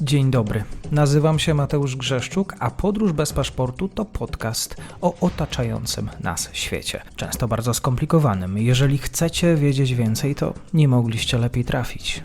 Dzień dobry. Nazywam się Mateusz Grzeszczuk, a Podróż bez paszportu to podcast o otaczającym nas świecie. Często bardzo skomplikowanym. Jeżeli chcecie wiedzieć więcej, to nie mogliście lepiej trafić.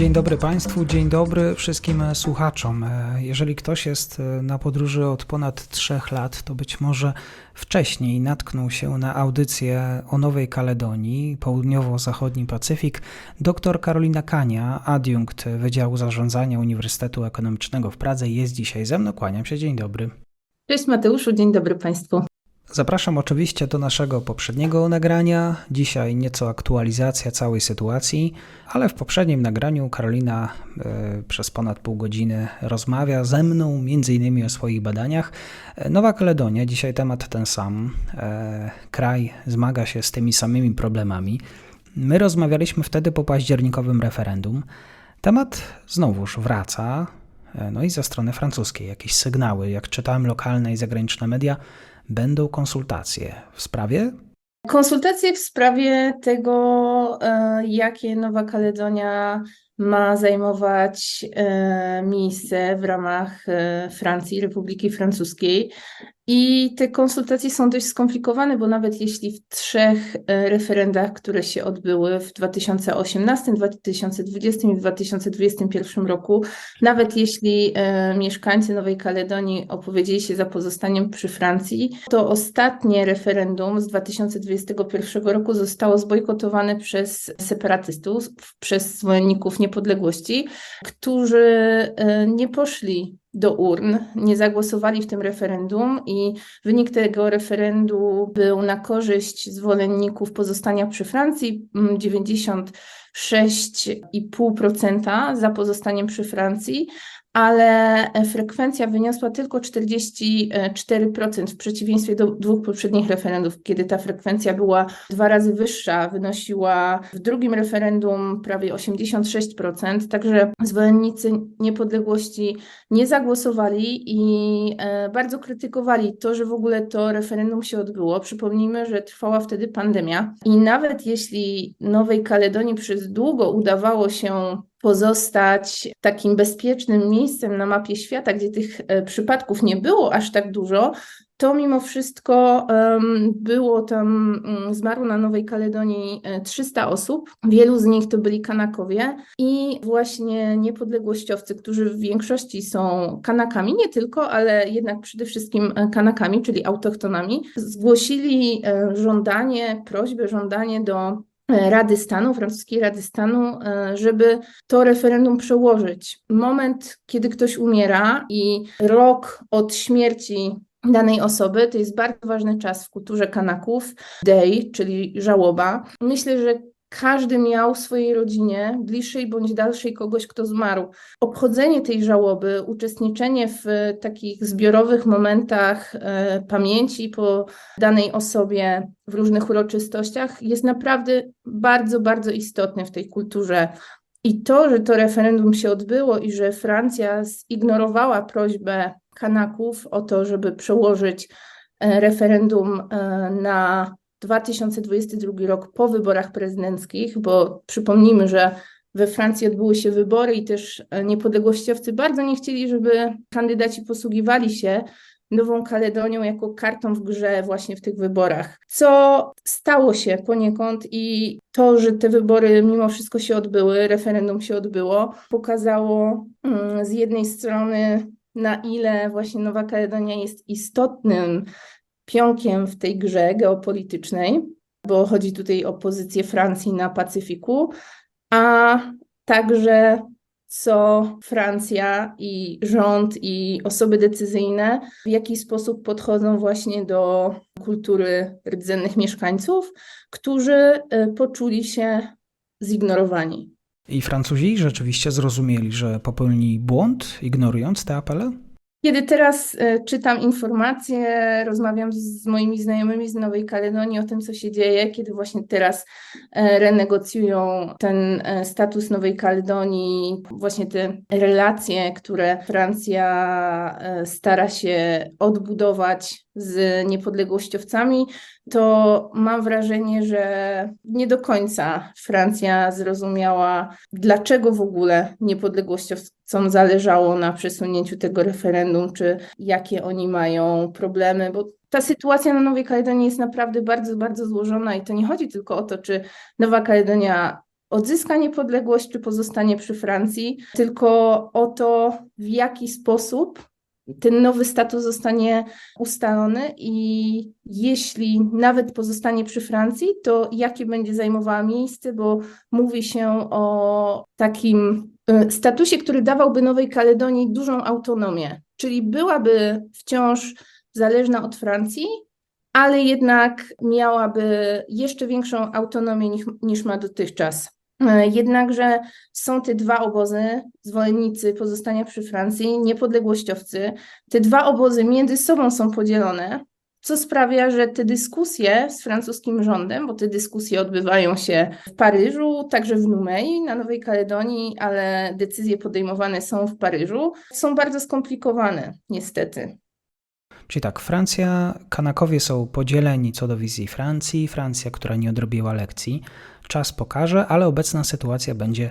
Dzień dobry Państwu, dzień dobry wszystkim słuchaczom. E, Jeżeli ktoś jest e, na podróży od ponad trzech lat, to być może wcześniej natknął się na audycję o Nowej Kaledonii, południowo-zachodni Pacyfik. Dr Karolina Kania, adiunkt Wydziału Zarządzania Uniwersytetu Ekonomicznego w Pradze, jest dzisiaj ze mną. Kłaniam się, dzień dobry. Cześć Mateuszu, dzień dobry Państwu. Zapraszam oczywiście do naszego poprzedniego nagrania. Dzisiaj nieco aktualizacja całej sytuacji, ale w poprzednim nagraniu Karolina e, przez ponad pół godziny rozmawia ze mną m.in. o swoich badaniach. E, Nowa Kaledonia, dzisiaj temat ten sam. E, kraj zmaga się z tymi samymi problemami. My rozmawialiśmy wtedy po październikowym referendum. Temat znowuż wraca. No i ze strony francuskiej jakieś sygnały, jak czytałem lokalne i zagraniczne media, będą konsultacje w sprawie? Konsultacje w sprawie tego, e, jakie Nowa Kaledonia ma zajmować e, miejsce w ramach e, Francji, Republiki Francuskiej. I te konsultacje są dość skomplikowane, bo nawet jeśli w trzech e, referendach, które się odbyły w 2018, 2020 i 2021 roku, nawet jeśli mieszkańcy Nowej Kaledonii opowiedzieli się za pozostaniem przy Francji, to ostatnie referendum z 2021 roku zostało zbojkotowane przez separatystów, przez zwolenników niepodległości, którzy e, nie poszli do urn, nie zagłosowali w tym referendum i wynik tego referendum był na korzyść zwolenników pozostania przy Francji, mm, 96,5% za pozostaniem przy Francji, ale frekwencja wyniosła tylko 44% w przeciwieństwie do dwóch poprzednich referendów, kiedy ta frekwencja była dwa razy wyższa, wynosiła w drugim referendum prawie 86%, także zwolennicy niepodległości nie zagłosowali i e, bardzo krytykowali to, że w ogóle to referendum się odbyło. Przypomnijmy, że trwała wtedy pandemia i nawet jeśli Nowej Kaledonii przez długo udawało się pozostać takim bezpiecznym miejscem na mapie świata, gdzie tych e, przypadków nie było aż tak dużo, to mimo wszystko było tam, mm, zmarło na Nowej Kaledonii e, 300 osób. Wielu z nich to byli Kanakowie i właśnie niepodległościowcy, którzy w większości są Kanakami, nie tylko, ale jednak przede wszystkim e, Kanakami, czyli autochtonami, zgłosili e, żądanie, prośbę, żądanie do Rady Stanu, francuskiej Rady Stanu, e, żeby to referendum przełożyć. Moment, kiedy ktoś umiera i rok od śmierci danej osoby, to jest bardzo ważny czas w kulturze Kanaków, day, czyli żałoba. Myślę, że każdy miał w swojej rodzinie, bliższej bądź dalszej, kogoś, kto zmarł. Obchodzenie tej żałoby, uczestniczenie w takich zbiorowych momentach e, pamięci po danej osobie w różnych uroczystościach jest naprawdę bardzo, bardzo istotne w tej kulturze. I to, że to referendum się odbyło i że Francja zignorowała prośbę Kanaków o to, żeby przełożyć e, referendum e, na 2022 rok po wyborach prezydenckich, bo przypomnijmy, że we Francji odbyły się wybory i też e, niepodległościowcy bardzo nie chcieli, żeby kandydaci posługiwali się Nową Kaledonią jako kartą w grze właśnie w tych wyborach. Co stało się poniekąd i to, że te wybory mimo wszystko się odbyły, referendum się odbyło, pokazało mm, z jednej strony, na ile właśnie Nowa Kaledonia jest istotnym pionkiem w tej grze geopolitycznej, bo chodzi tutaj o pozycję Francji na Pacyfiku, a także co Francja i rząd i osoby decyzyjne w jaki sposób podchodzą właśnie do kultury rdzennych mieszkańców, którzy y, poczuli się zignorowani. I Francuzi rzeczywiście zrozumieli, że popełnili błąd, ignorując te apele? Kiedy teraz e, czytam informacje, rozmawiam z moimi znajomymi z Nowej Kaledonii o tym, co się dzieje, kiedy właśnie teraz e, renegocjują ten e, status Nowej Kaledonii, właśnie te relacje, które Francja stara się odbudować z niepodległościowcami, to mam wrażenie, że nie do końca Francja zrozumiała, dlaczego w ogóle niepodległościowcom zależało na przesunięciu tego referendum, czy jakie oni mają problemy, bo ta sytuacja na Nowej Kaledonii jest naprawdę bardzo, bardzo złożona i to nie chodzi tylko o to, czy Nowa Kaledonia odzyska niepodległość, czy pozostanie przy Francji, tylko o to, w jaki sposób ten nowy status zostanie ustalony i jeśli nawet pozostanie przy Francji, to jakie będzie zajmowała miejsce, bo mówi się o takim y, statusie, który dawałby Nowej Kaledonii dużą autonomię, czyli byłaby wciąż zależna od Francji, ale jednak miałaby jeszcze większą autonomię niż, niż ma dotychczas. E, Jednakże są te dwa obozy, zwolennicy pozostania przy Francji, niepodległościowcy. Te dwa obozy między sobą są podzielone, co sprawia, że te dyskusje z francuskim rządem, bo te dyskusje odbywają się w Paryżu, także w Numei, na Nowej Kaledonii, ale decyzje podejmowane są w Paryżu, są bardzo skomplikowane, niestety. Czyli tak, Francja, Kanakowie są podzieleni co do wizji Francji, Francja, która nie odrobiła lekcji. Czas pokaże, ale obecna sytuacja będzie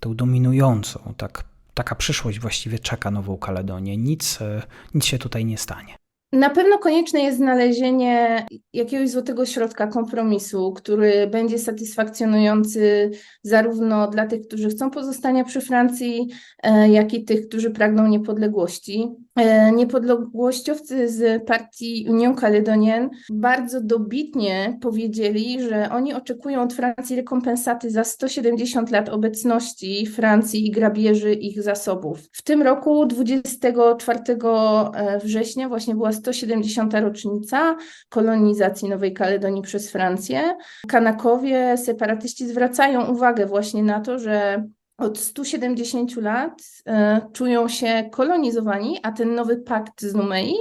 tą dominującą. Tak, taka przyszłość właściwie czeka Nową Kaledonię. Nic, e, nic się tutaj nie stanie. Na pewno konieczne jest znalezienie jakiegoś złotego środka kompromisu, który będzie satysfakcjonujący zarówno dla tych, którzy chcą pozostania przy Francji, e, jak i tych, którzy pragną niepodległości. E, Niepodległościowcy z partii Union Caledonienne bardzo dobitnie powiedzieli, że oni oczekują od Francji rekompensaty za 170 lat obecności Francji i grabieży ich zasobów. W tym roku, 24 e, września, właśnie była 170. rocznica kolonizacji Nowej Kaledonii przez Francję. Kanakowie, separatyści zwracają uwagę właśnie na to, że od 170 lat e, czują się kolonizowani, a ten nowy pakt z Numei,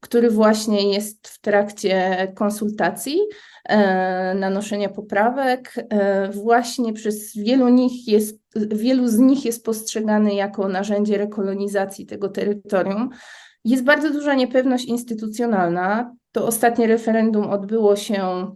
który właśnie jest w trakcie konsultacji, e, nanoszenia poprawek, e, właśnie przez wielu, nich jest, wielu z nich jest postrzegany jako narzędzie rekolonizacji tego terytorium. Jest bardzo duża niepewność instytucjonalna. To ostatnie referendum odbyło się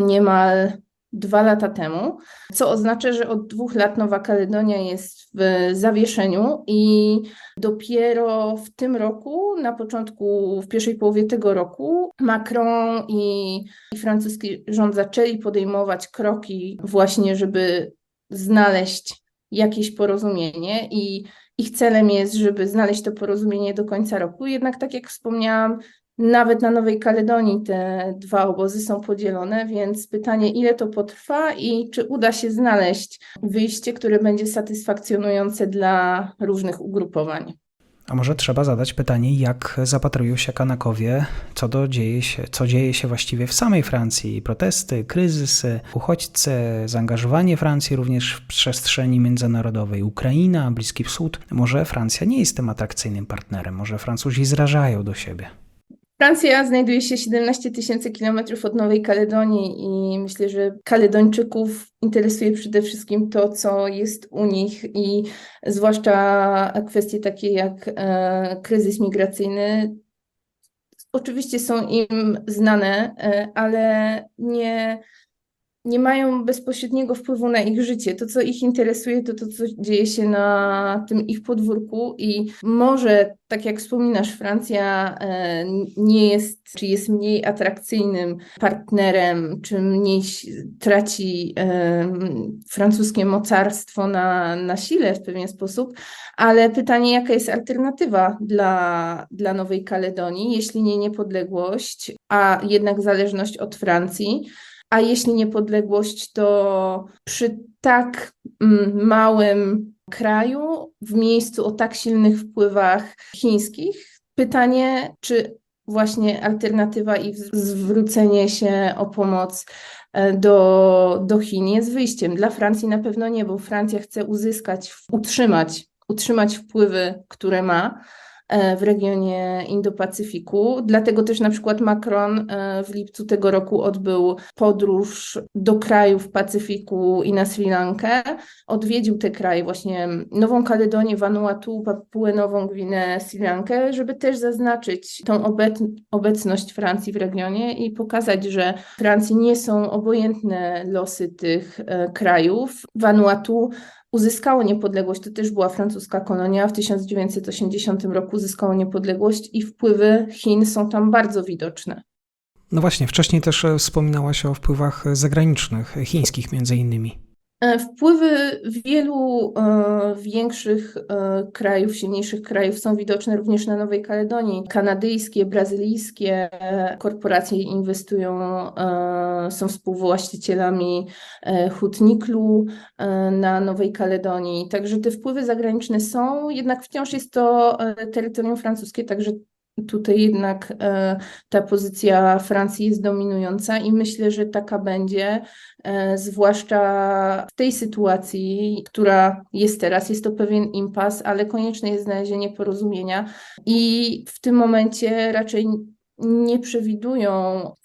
niemal dwa lata temu, co oznacza, że od dwóch lat Nowa Kaledonia jest w zawieszeniu i dopiero w tym roku, na początku, w pierwszej połowie tego roku, Macron i, i francuski rząd zaczęli podejmować kroki właśnie, żeby znaleźć jakieś porozumienie i ich celem jest, żeby znaleźć to porozumienie do końca roku. Jednak, tak jak wspomniałam, nawet na Nowej Kaledonii te dwa obozy są podzielone, więc pytanie, ile to potrwa i czy uda się znaleźć wyjście, które będzie satysfakcjonujące dla różnych ugrupowań. A może trzeba zadać pytanie, jak zapatrują się Kanakowie, co, do dzieje się, co dzieje się właściwie w samej Francji? Protesty, kryzysy, uchodźcy, zaangażowanie Francji również w przestrzeni międzynarodowej, Ukraina, Bliski Wschód. Może Francja nie jest tym atrakcyjnym partnerem, może Francuzi zrażają do siebie. Francja znajduje się 17 tysięcy kilometrów od Nowej Kaledonii i myślę, że Kaledończyków interesuje przede wszystkim to, co jest u nich i zwłaszcza kwestie takie jak e, kryzys migracyjny. Oczywiście są im znane, e, ale nie, nie mają bezpośredniego wpływu na ich życie. To, co ich interesuje, to to, co dzieje się na tym ich podwórku i może, tak jak wspominasz, Francja e, nie jest, czy jest mniej atrakcyjnym partnerem, czy mniej traci e, francuskie mocarstwo na, na sile w pewien sposób, ale pytanie, jaka jest alternatywa dla, dla Nowej Kaledonii, jeśli nie niepodległość, a jednak zależność od Francji. A jeśli niepodległość, to przy tak mm, małym kraju, w miejscu o tak silnych wpływach chińskich, pytanie, czy właśnie alternatywa i zwrócenie się o pomoc e, do, do Chin jest wyjściem. Dla Francji na pewno nie, bo Francja chce uzyskać, utrzymać, utrzymać wpływy, które ma w regionie Indo-Pacyfiku. Dlatego też na przykład Macron e, w lipcu tego roku odbył podróż do krajów Pacyfiku i na Sri Lankę. Odwiedził te kraje, właśnie Nową Kaledonię, Vanuatu, Papuę Nową Gwinę, Sri Lankę, żeby też zaznaczyć tą obec- obecność Francji w regionie i pokazać, że Francji nie są obojętne losy tych e, krajów. Vanuatu uzyskało niepodległość, to też była francuska kolonia, w 1980 roku uzyskało niepodległość i wpływy Chin są tam bardzo widoczne. No właśnie, wcześniej też wspominałaś o wpływach zagranicznych, chińskich między innymi. E, Wpływy wielu e, większych e, krajów, silniejszych krajów są widoczne również na Nowej Kaledonii. Kanadyjskie, brazylijskie korporacje inwestują, są współwłaścicielami hutniklu na Nowej Kaledonii. Także te wpływy zagraniczne są, jednak wciąż jest to terytorium francuskie, także tutaj jednak e, ta pozycja Francji jest dominująca i myślę, że taka będzie. E, zwłaszcza w tej sytuacji, która jest teraz. Jest to pewien impas, ale konieczne jest znalezienie porozumienia i w tym momencie raczej nie przewidują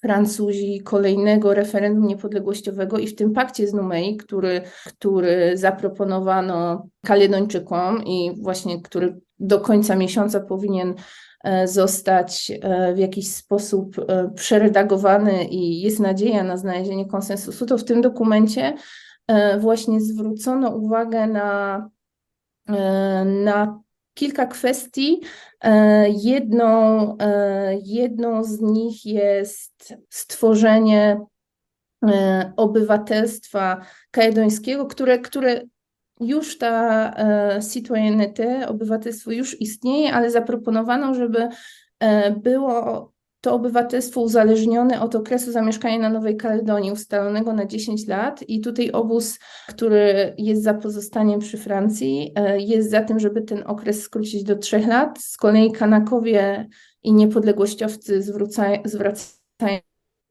Francuzi kolejnego referendum niepodległościowego i w tym pakcie z Numei, który, który zaproponowano Kaledończykom i właśnie który do końca miesiąca powinien zostać e, w jakiś sposób e, przeredagowany i jest nadzieja na znalezienie konsensusu, to w tym dokumencie e, właśnie zwrócono uwagę na, e, na kilka kwestii. E, Jedną, e, jedną z nich jest stworzenie e, obywatelstwa kaledońskiego, które, które już ta e, citoyenneté, obywatelstwo już istnieje, ale zaproponowano, żeby e, było to obywatelstwo uzależnione od okresu zamieszkania na Nowej Kaledonii, ustalonego na 10 lat. I tutaj obóz, który jest za pozostaniem przy Francji, e, jest za tym, żeby ten okres skrócić do 3 lat. Z kolei Kanakowie i niepodległościowcy zwracają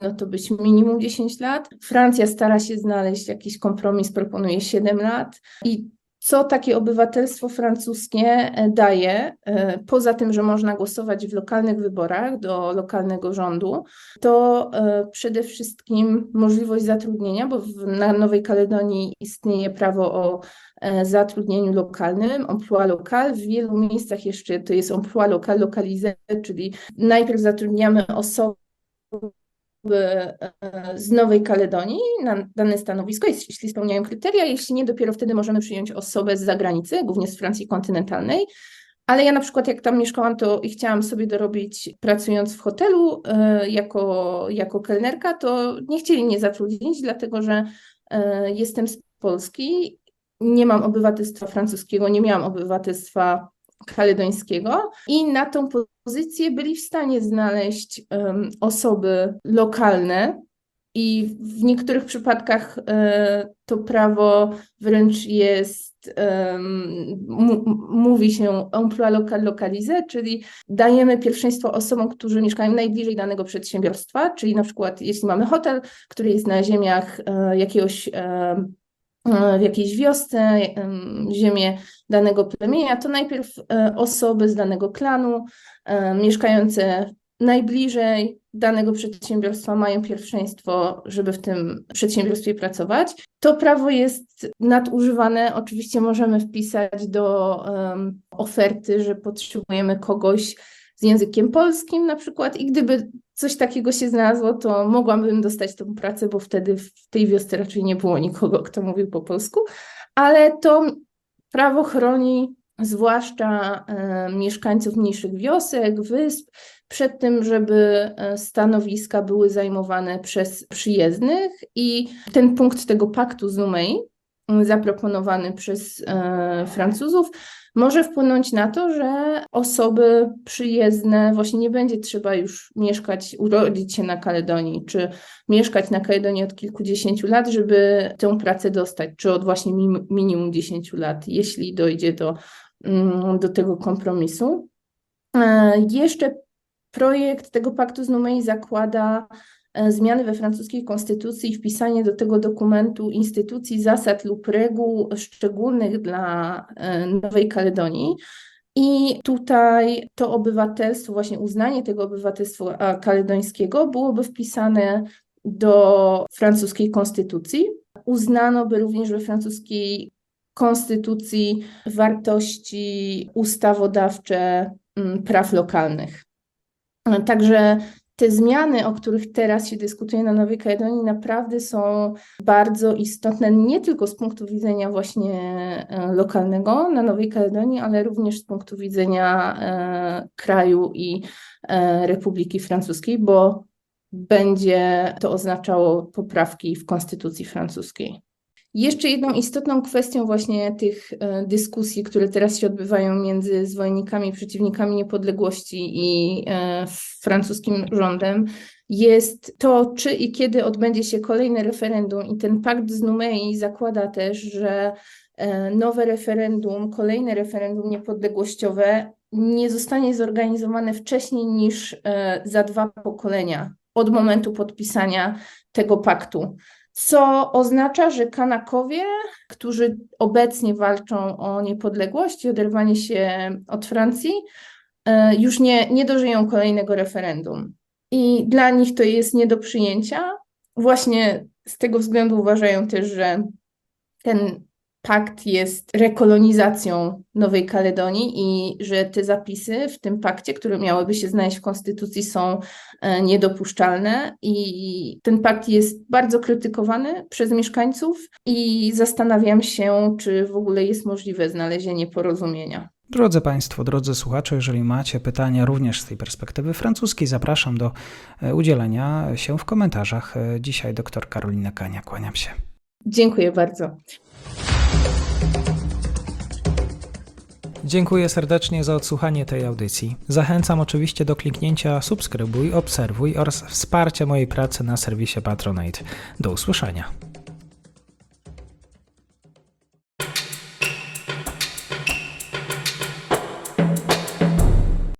no to być minimum 10 lat. Francja stara się znaleźć jakiś kompromis, proponuje 7 lat. I co takie obywatelstwo francuskie e, daje, e, poza tym, że można głosować w lokalnych wyborach do lokalnego rządu, to e, przede wszystkim możliwość zatrudnienia, bo na Nowej Kaledonii istnieje prawo o zatrudnieniu lokalnym, emploi local. W wielu miejscach jeszcze to jest emploi local localisé, czyli najpierw zatrudniamy osoby, e, z Nowej Kaledonii na dane stanowisko, jeśli jeśli spełniają kryteria, jeśli nie, dopiero wtedy możemy przyjąć osobę z zagranicy, głównie z Francji kontynentalnej. Ale ja na przykład jak tam mieszkałam, to i chciałam sobie dorobić pracując w hotelu e, jako, jako kelnerka, to nie chcieli mnie zatrudnić, dlatego że e, jestem z Polski, nie mam obywatelstwa francuskiego, nie miałam obywatelstwa kaledońskiego i na tą pozycję byli w stanie znaleźć em, osoby lokalne i w niektórych przypadkach e, to prawo wręcz jest, mówi się emploi local czyli dajemy pierwszeństwo osobom, którzy mieszkają najbliżej danego przedsiębiorstwa, czyli na przykład jeśli mamy hotel, który jest na ziemiach e, jakiegoś w jakiejś wiosce, em, ziemię danego plemienia, to najpierw e, osoby z danego klanu e, mieszkające najbliżej danego przedsiębiorstwa mają pierwszeństwo, żeby w tym przedsiębiorstwie pracować. To prawo jest nadużywane. Oczywiście możemy wpisać do em, oferty, że potrzebujemy kogoś z językiem polskim na przykład i gdyby coś takiego się znalazło, to mogłabym dostać tą pracę, bo wtedy w tej wiosce raczej nie było nikogo, kto mówił po polsku, ale to prawo chroni zwłaszcza e, mieszkańców mniejszych wiosek, wysp, przed tym, żeby e, stanowiska były zajmowane przez przyjezdnych i ten punkt tego paktu z Numei, zaproponowany przez e, Francuzów, może wpłynąć na to, że osoby przyjezdne właśnie nie będzie trzeba już mieszkać, urodzić się na Kaledonii, czy mieszkać na Kaledonii od kilkudziesięciu lat, żeby tę pracę dostać, czy od właśnie min- minimum 10 lat, jeśli dojdzie do, mm, do tego kompromisu. E, Jeszcze Projekt tego paktu z Numei zakłada zmiany we francuskiej konstytucji i wpisanie do tego dokumentu instytucji, zasad lub reguł szczególnych dla e, Nowej Kaledonii. I tutaj to obywatelstwo, właśnie uznanie tego obywatelstwa kaledońskiego byłoby wpisane do francuskiej konstytucji. Uznano by również we francuskiej konstytucji wartości ustawodawcze mm, praw lokalnych. Także te zmiany, o których teraz się dyskutuje na Nowej Kaledonii, naprawdę są bardzo istotne, nie tylko z punktu widzenia właśnie e, lokalnego na Nowej Kaledonii, ale również z punktu widzenia e, kraju i e, Republiki Francuskiej, bo będzie to oznaczało poprawki w konstytucji francuskiej. Jeszcze jedną istotną kwestią właśnie tych e, dyskusji, które teraz się odbywają między zwolennikami przeciwnikami niepodległości i e, francuskim rządem, jest to, czy i kiedy odbędzie się kolejne referendum. I ten pakt z Numei zakłada też, że e, nowe referendum, kolejne referendum niepodległościowe nie zostanie zorganizowane wcześniej niż za dwa pokolenia od momentu podpisania tego paktu co oznacza, że Kanakowie, którzy obecnie walczą o niepodległość i oderwanie się od Francji, e, już nie, nie dożyją kolejnego referendum. I dla nich to jest nie do przyjęcia. Właśnie z tego względu uważają też, że ten pakt jest rekolonizacją Nowej Kaledonii i że te zapisy w tym pakcie, które miałyby się znaleźć w konstytucji, są e, niedopuszczalne. I ten pakt jest bardzo krytykowany przez mieszkańców i zastanawiam się, czy w ogóle jest możliwe znalezienie porozumienia. Drodzy Państwo, drodzy słuchacze, jeżeli macie pytania również z tej perspektywy francuskiej, zapraszam do e, udzielenia się w komentarzach. E, Dzisiaj dr Karolina Kania, kłaniam się. Dziękuję bardzo. Dziękuję serdecznie za odsłuchanie tej audycji. Zachęcam oczywiście do kliknięcia subskrybuj, obserwuj oraz wsparcia mojej pracy na serwisie Patronite. Do usłyszenia.